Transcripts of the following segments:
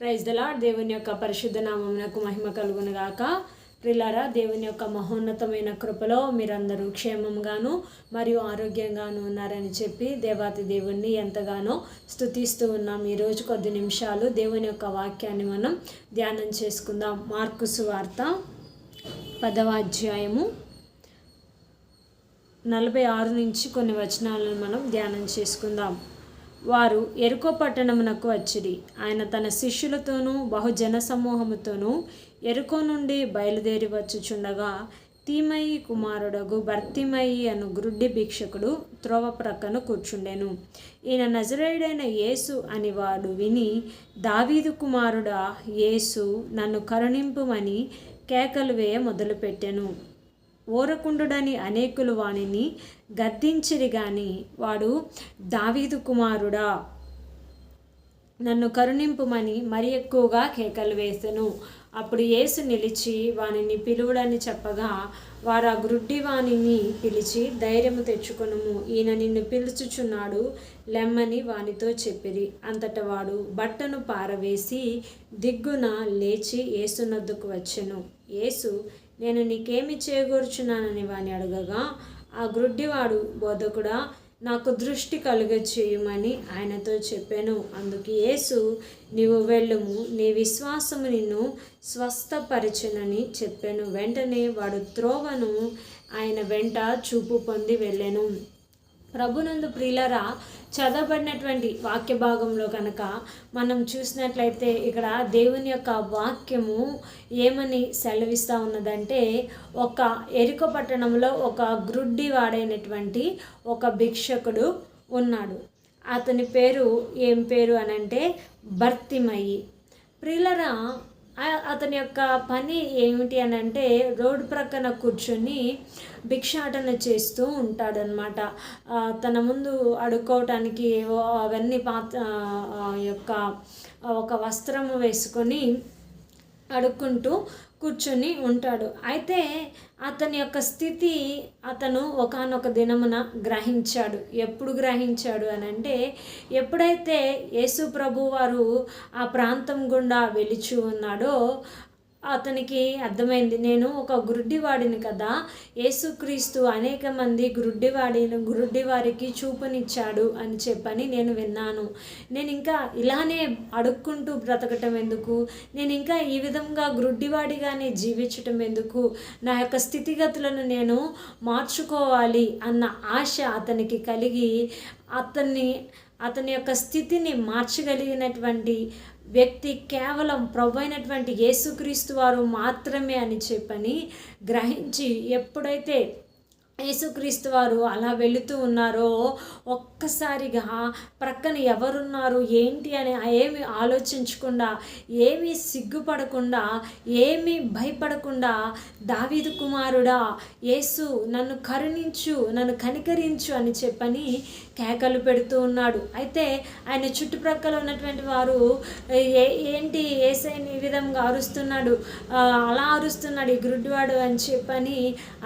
Praise దలా దేవుని యొక్క పరిశుద్ధ నామమునకు మహిమ కలుగును గాక ప్రిలారా దేవుని యొక్క మహోన్నతమైన కృపలో మీరందరూ క్షేమంగాను మరియు ఆరోగ్యంగాను ఉన్నారని చెప్పి దేవాతి దేవుణ్ణి ఎంతగానో స్థుతిస్తూ ఉన్నాం ఈరోజు కొద్ది నిమిషాలు. దేవుని యొక్క వాక్యాన్ని మనం ధ్యానం చేసుకుందాం. మార్కు సువార్త పదవ అధ్యాయము నలభై ఆరు నుంచి కొన్ని వచనాలను మనం ధ్యానం చేసుకుందాం. వారు ఎరుకో పట్టణమునకు వచ్చిరి. ఆయన తన శిష్యులతోనూ బహుజన సమూహముతోనూ ఎరుకో నుండి బయలుదేరి వచ్చుచుండగా తీమయి కుమారుడగు భర్తిమయి అను గ్రుడ్డి భిక్షకుడు త్రోవ ప్రక్కన కూర్చుండెను. ఈయన నజరేయుడైన యేసు అని వాడు విని దావీదు కుమారుడా యేసు నన్ను కరుణింపుమని కేకలు వేయ మొదలుపెట్టెను. ఓరకుండుడని అనేకులు వానిని గద్దించిరి గాని వాడు దావీదు కుమారుడా. నన్ను కరుణింపుమని మరి ఎక్కువగా కేకలు వేసెను. అప్పుడు యేసు నిలిచి వానిని పిలువుడని చెప్పగా వారు ఆ గ్రుడ్డి వానిని పిలిచి ధైర్యము తెచ్చుకొనుము. ఈయన నిన్ను పిలుచుచున్నాడు. లెమ్మని వానితో చెప్పిరి. అంతట వాడు బట్టను పారవేసి దిగ్గున లేచి ఏసునద్దుకు వచ్చెను. యేసు నేను నీకేమి చేయగూర్చున్నానని వాని అడగగా ఆ గ్రుడ్డివాడు బోధకుడా నాకు దృష్టి కలుగ చేయమని ఆయనతో చెప్పాను. అందుకు యేసు నీవు వెళ్ళుము నీ విశ్వాసము నిన్ను స్వస్థపరచునని చెప్పాను. వెంటనే వాడు త్రోవను ఆయన వెంట చూపు పొంది వెళ్ళాను. ప్రభునందు ప్రియులరా చదవబడినటువంటి వాక్య భాగంలో కనుక మనం చూసినట్లయితే ఇక్కడ దేవుని యొక్క వాక్యము ఏమని సెలవిస్తూ ఉన్నదంటే ఒక ఎరుక పట్టణంలో ఒక గ్రుడ్డి వాడైనటువంటి ఒక భిక్షకుడు ఉన్నాడు. అతని పేరు ఏం పేరు అనంటే భర్తిమయ్యి. ప్రియులరా అతని యొక్క పని ఏమిటి అని అంటే రోడ్డు ప్రక్కన కూర్చొని భిక్షాటన చేస్తూ ఉంటాడనమాట తన ముందు అడుక్కోవటానికి అవన్నీ పాత యొక్క ఒక వస్త్రము వేసుకొని అడుక్కుంటూ కూర్చొని ఉంటాడు. అయితే అతని యొక్క స్థితి అతను ఒకనొక దినమున గ్రహించాడు. ఎప్పుడు గ్రహించాడు అని అంటే ఎప్పుడైతే యేసు ప్రభు వారు ఆ ప్రాంతం గుండా వెలిచి ఉన్నాడో అతనికి అర్థమైంది. నేను ఒక గురుడ్డివాడిని కదా. యేసుక్రీస్తు అనేక మంది గురుడ్డివాడిని గురుడ్డివారికి చూపునిచ్చాడు అని చెప్పని నేను విన్నాను. నేను ఇంకా ఇలానే అడుక్కుంటూ బ్రతకటం ఎందుకు? నేను ఇంకా ఈ విధంగా గురుడ్డివాడిగానే జీవించటం ఎందుకు? నా యొక్క స్థితిగతులను నేను మార్చుకోవాలి అన్న ఆశ అతనికి కలిగి అతన్ని అతని యొక్క స్థితిని మార్చగలిగినటువంటి వ్యక్తి కేవలం ప్రభు అయినటువంటి యేసుక్రీస్తు వారు మాత్రమే అని చెప్పని గ్రహించి ఎప్పుడైతే యేసుక్రీస్తు వారు అలా వెళుతూ ఉన్నారో ఒక్కసారిగా ప్రక్కన ఎవరున్నారు ఏంటి అని ఏమి ఆలోచించకుండా ఏమీ సిగ్గుపడకుండా ఏమీ భయపడకుండా దావీదు కుమారుడా యేసు నన్ను కరుణించు నన్ను కనికరించు అని చెప్పని కేకలు పెడుతూ ఉన్నాడు. అయితే ఆయన చుట్టుప్రక్కల ఉన్నటువంటి వారు ఏ ఏంటి ఏసైని ఈ విధంగా అరుస్తున్నాడు? అలా అరుస్తున్నాడు ఈ గుడ్డివాడు అని చెప్పని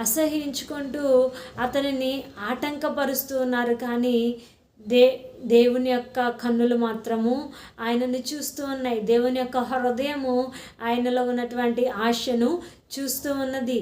అసహించుకుంటూ అతనిని ఆటంకపరుస్తూ ఉన్నారు. కానీ దే దేవుని యొక్క కన్నులు మాత్రము ఆయనని చూస్తూ ఉన్నాయి. దేవుని యొక్క హృదయము ఆయనలో ఉన్నటువంటి ఆశను చూస్తూ ఉన్నది.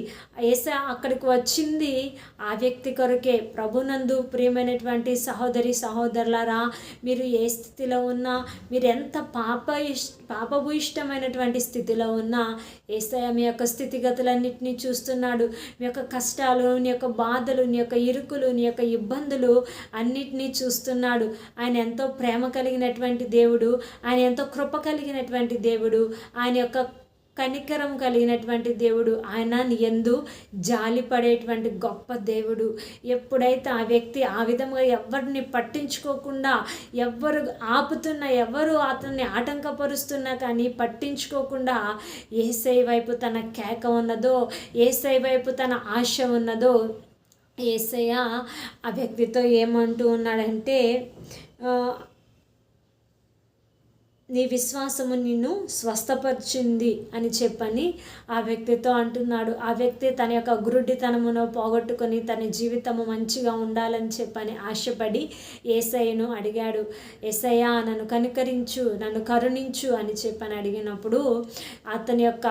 ఏస అక్కడికి వచ్చింది. ఆ వ్యక్తి కొరకే ప్రభునందు ప్రియమైనటువంటి సహోదరి సహోదరులారా మీరు ఏ స్థితిలో ఉన్నా మీరు ఎంత పాప ఇష్ పాపభూయిష్టమైనటువంటి స్థితిలో ఉన్నా ఏసయ మీ యొక్క స్థితిగతులన్నింటినీ చూస్తున్నాడు. మీ యొక్క కష్టాలు నీ యొక్క బాధలు నీ యొక్క ఇరుకులు నీ యొక్క ఇబ్బందులు అన్నిటినీ చూస్తున్నాడు. ఆయన ఎంతో ప్రేమ కలిగినటువంటి దేవుడు. ఆయన ఎంతో కృప కలిగినటువంటి దేవుడు. ఆయన యొక్క కనికరం కలిగినటువంటి దేవుడు. ఆయన ఎందు జాలిపడేటువంటి గొప్ప దేవుడు. ఎప్పుడైతే ఆ వ్యక్తి ఆ విధంగా ఎవరిని పట్టించుకోకుండా ఎవరు ఆపుతున్నా ఎవరు అతన్ని ఆటంకపరుస్తున్నా కానీ పట్టించుకోకుండా ఏసై వైపు తన కేక ఉన్నదో ఏసై వైపు తన ఆశ ఉన్నదో ఏసయ్య ఆ వ్యక్తితో ఏమంటూ ఉన్నాడంటే నీ విశ్వాసము నిన్ను స్వస్థపరిచింది అని చెప్పని ఆ వ్యక్తితో అంటున్నాడు. ఆ వ్యక్తి తన యొక్క గురుడితనమును పోగొట్టుకొని తన జీవితము మంచిగా ఉండాలని చెప్పని ఆశపడి ఏసయ్యను అడిగాడు. ఏసయ్య నన్ను కనికరించు నన్ను కరుణించు అని చెప్పని అడిగినప్పుడు అతని యొక్క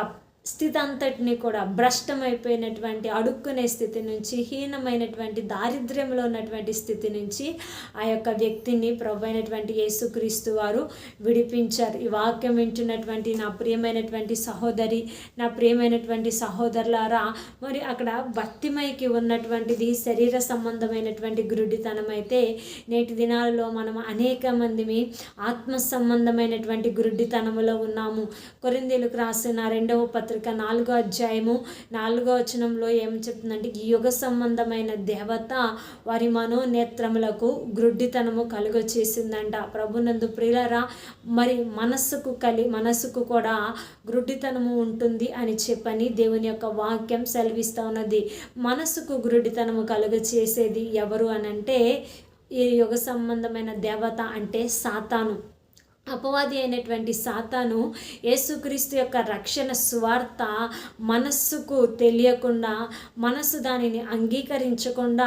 స్థితి అంతటిని కూడా భ్రష్టమైపోయినటువంటి అడుక్కునే స్థితి నుంచి హీనమైనటువంటి దారిద్ర్యంలో ఉన్నటువంటి స్థితి నుంచి ఆ యొక్క వ్యక్తిని ప్రభు అయినటువంటి యేసుక్రీస్తు వారు విడిపించారు. ఈ వాక్యం వింటున్నటువంటి నా ప్రియమైనటువంటి సహోదరి నా ప్రియమైనటువంటి సహోదరులారా మరి అక్కడ భక్తిమైకి ఉన్నటువంటిది శరీర సంబంధమైనటువంటి గురుడితనం అయితే నేటి దినాలలో మనం అనేక మందిని ఆత్మ సంబంధమైనటువంటి గురుడితనములో ఉన్నాము. కొరిందీలకు రాసిన రెండవ పత్రిక నాలుగో అధ్యాయము నాలుగో వచనంలో ఏం చెప్తుందంటే ఈ యుగ సంబంధమైన దేవత వారి మనోనేత్రములకు గ్రుడ్డితనము కలుగ చేసిందంట. ప్రభునందు ప్రియులరా మరి మనస్సుకు కలి మనస్సుకు కూడా గ్రుడ్డితనము ఉంటుంది అని చెప్పని దేవుని యొక్క వాక్యం సెలవిస్తూ ఉన్నది. మనస్సుకు గ్రుడ్డితనము కలుగ చేసేది ఎవరు అనంటే ఈ యుగ సంబంధమైన దేవత అంటే సాతాను. అపవాది అయినటువంటి సాతాను యేసుక్రీస్తు యొక్క రక్షణ స్వార్థ మనస్సుకు తెలియకుండా మనస్సు దానిని అంగీకరించకుండా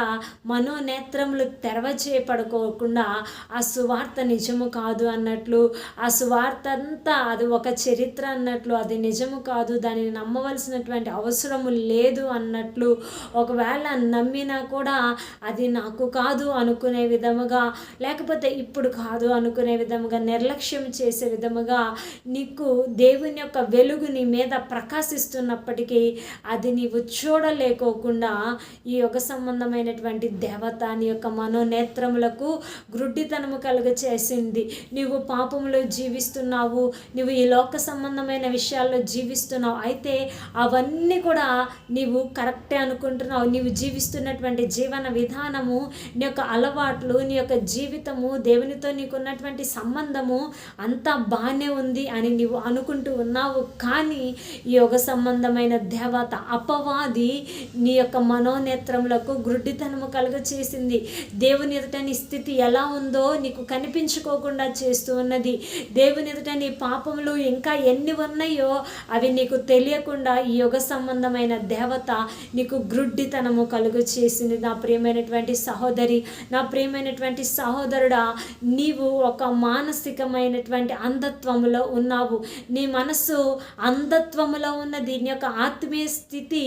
మనోనేత్రములు తెరవచేయపడుకోకుండా ఆ సువార్త నిజము కాదు అన్నట్లు ఆ సువార్త అంతా అది ఒక చరిత్ర అన్నట్లు అది నిజము కాదు దానిని నమ్మవలసినటువంటి అవసరము లేదు అన్నట్లు ఒకవేళ నమ్మినా కూడా అది నాకు కాదు అనుకునే విధముగా లేకపోతే ఇప్పుడు కాదు అనుకునే విధముగా నిర్లక్ష్యం చేసే విధముగా నీకు దేవుని యొక్క వెలుగు నీ మీద ప్రకాశిస్తున్నప్పటికీ అది నీవు చూడలేకోకుండా ఈ యొక్క సంబంధమైనటువంటి దేవత నీ యొక్క మనోనేత్రములకు గ్రుడ్డితనము కలుగ చేసింది నీవు పాపములో జీవిస్తున్నావు నువ్వు ఈ లోక సంబంధమైన విషయాల్లో జీవిస్తున్నావు. అయితే అవన్నీ కూడా నీవు కరెక్టే అనుకుంటున్నావు. నీవు జీవిస్తున్నటువంటి జీవన విధానము నీ యొక్క అలవాట్లు నీ యొక్క జీవితము దేవునితో నీకున్నటువంటి సంబంధము అంతా బాగానే ఉంది అని నీవు అనుకుంటూ ఉన్నావు. కానీ యోగ సంబంధమైన దేవత అపవాది నీ యొక్క మనోనేత్రములకు గుడ్డితనము కలుగ చేసింది దేవుని ఎదుట నీ స్థితి ఎలా ఉందో నీకు కనిపించుకోకుండా చేస్తూ ఉన్నది. దేవుని ఎదుట నీ పాపములు ఇంకా ఎన్ని ఉన్నాయో అవి నీకు తెలియకుండా ఈ యుగ సంబంధమైన దేవత నీకు గ్రుడ్డితనము కలుగు చేసింది నా ప్రియమైనటువంటి సహోదరి నా ప్రియమైనటువంటి సహోదరుడా నీవు ఒక మానసికమైన మానసికమైనటువంటి అంధత్వములో ఉన్నావు. నీ మనస్సు అంధత్వములో ఉన్నది నీ యొక్క ఆత్మీయ స్థితి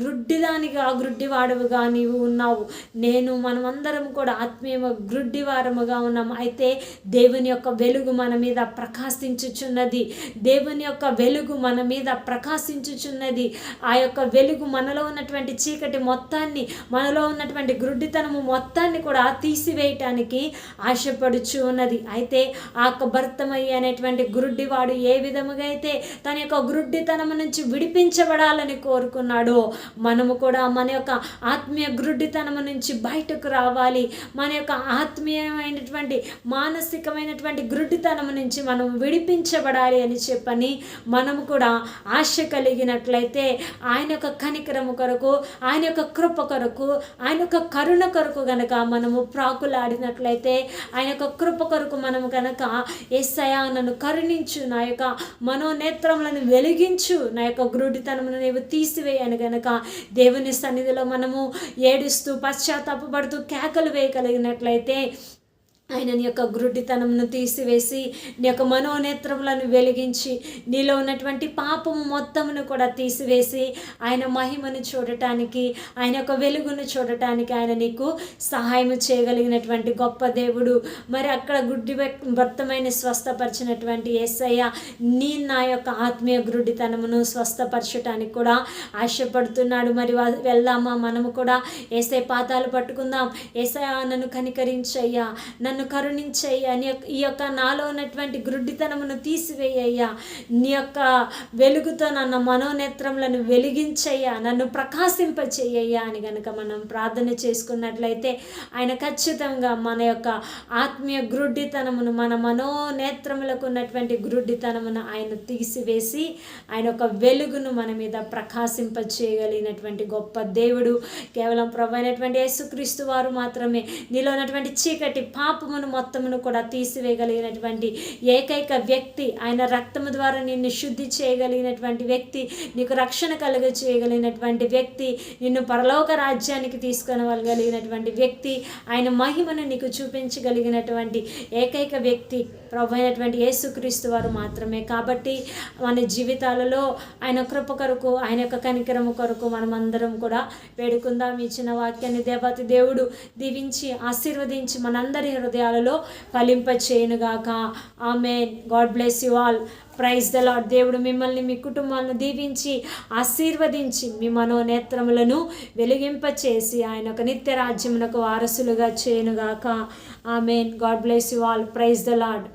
గ్రుడ్డిదానిగా గ్రుడ్డివాడవుగా నీవు ఉన్నావు. నేను మనమందరం కూడా ఆత్మీయ గ్రుడ్డివారముగా ఉన్నాము. అయితే దేవుని యొక్క వెలుగు మన మీద ప్రకాశించుచున్నది. దేవుని యొక్క వెలుగు మన మీద ప్రకాశించుచున్నది. ఆ యొక్క వెలుగు మనలో ఉన్నటువంటి చీకటి మొత్తాన్ని మనలో ఉన్నటువంటి గ్రుడ్డితనము మొత్తాన్ని కూడా తీసివేయటానికి ఆశపడుచు ఉన్నది అయితే ఆ యొక్క భర్తమయ్య అనేటువంటి గురుడ్డివాడు ఏ విధముగా అయితే తన యొక్క గురుడ్డితనము నుంచి విడిపించబడాలని కోరుకున్నాడో మనము కూడా మన యొక్క ఆత్మీయ గురుడ్డితనము నుంచి బయటకు రావాలి. మన యొక్క ఆత్మీయమైనటువంటి మానసికమైనటువంటి గురుడ్డితనము నుంచి మనం విడిపించబడాలి అని చెప్పని మనము కూడా ఆశ కలిగినట్లయితే ఆయన యొక్క కనికరము కొరకు ఆయన యొక్క కృప కొరకు ఆయన యొక్క కరుణ కొరకు గనక మనము ప్రాకులాడినట్లయితే ఆయన యొక్క కృప కొరకు మనము కనుక ఏసయా నన్ను కరుణించు నా యొక్క మనోనేత్రములను వెలిగించు నా యొక్క గ్రుడితనమును నీవు తీసివేయను గనక. దేవుని సన్నిధిలో మనము ఏడుస్తూ పశ్చాత్తాపడుతూ కేకలు వేయగలిగినట్లయితే ఆయన నీ యొక్క గ్రుడ్డితనమును తీసివేసి నీ యొక్క మనోనేత్రములను వెలిగించి నీలో ఉన్నటువంటి పాపము మొత్తమును కూడా తీసివేసి ఆయన మహిమను చూడటానికి ఆయన యొక్క వెలుగును చూడటానికి ఆయన నీకు సహాయం చేయగలిగినటువంటి గొప్ప దేవుడు. మరి అక్కడ గుడ్డి భర్తమైన స్వస్థపరిచినటువంటి ఏసయ్య నీ నా యొక్క ఆత్మీయ గ్రుడ్డితనమును స్వస్థపరచటానికి కూడా ఆశపడుతున్నాడు. మరి వెళ్దామా మనము కూడా? ఏసై పాతాలు పట్టుకుందాం. ఏసయ్య నన్ను కనికరించయ్యా. నన్ను నన్ను కరుణించయ్యా. నీ యొక్క ఈ యొక్క నాలో ఉన్నటువంటి గ్రుడ్డితనమును తీసివేయ్యా నీ యొక్క వెలుగుతో నన్న మనోనేత్రములను వెలిగించయ్యా. నన్ను ప్రకాశింపచేయ్యా అని కనుక మనం ప్రార్థన చేసుకున్నట్లయితే ఆయన ఖచ్చితంగా మన యొక్క ఆత్మీయ గ్రుడ్డితనమును మన మనోనేత్రములకు ఉన్నటువంటి గ్రుడ్డితనమును ఆయన తీసివేసి ఆయన యొక్క వెలుగును మన మీద ప్రకాశింపచేయగలిగినటువంటి గొప్ప దేవుడు. కేవలం ప్రభు అయినటువంటి యేసుక్రీస్తు వారు మాత్రమే. నీలో ఉన్నటువంటి చీకటి పాపం పాపమును మొత్తమును కూడా తీసివేయగలిగినటువంటి ఏకైక వ్యక్తి ఆయన రక్తము ద్వారా నిన్ను శుద్ధి చేయగలిగినటువంటి వ్యక్తి నీకు రక్షణ కలుగ చేయగలిగినటువంటి వ్యక్తి నిన్ను పరలోక రాజ్యానికి తీసుకొని వ్యక్తి ఆయన మహిమను నీకు చూపించగలిగినటువంటి ఏకైక వ్యక్తి ప్రభు అయినటువంటి యేసుక్రీస్తు వారు మాత్రమే. కాబట్టి మన జీవితాలలో ఆయన కృప కొరకు ఆయన యొక్క కనికరము కొరకు మనం అందరం కూడా వేడుకుందాం ఇచ్చిన వాక్యాన్ని. దేవతి దేవుడు దీవించి ఆశీర్వదించి మనందరి హృదయాలలో ఫలింపచేయునుగాక ఆమె God bless you all. Praise the Lord దేవుడు మిమ్మల్ని మీ కుటుంబాలను దీవించి ఆశీర్వదించి మీ మనోనేత్రములను వెలిగింపచేసి ఆయన ఒక నిత్య రాజ్యమునకు వారసులుగా చేయనుగాక. Amen. God bless you all. Praise the Lord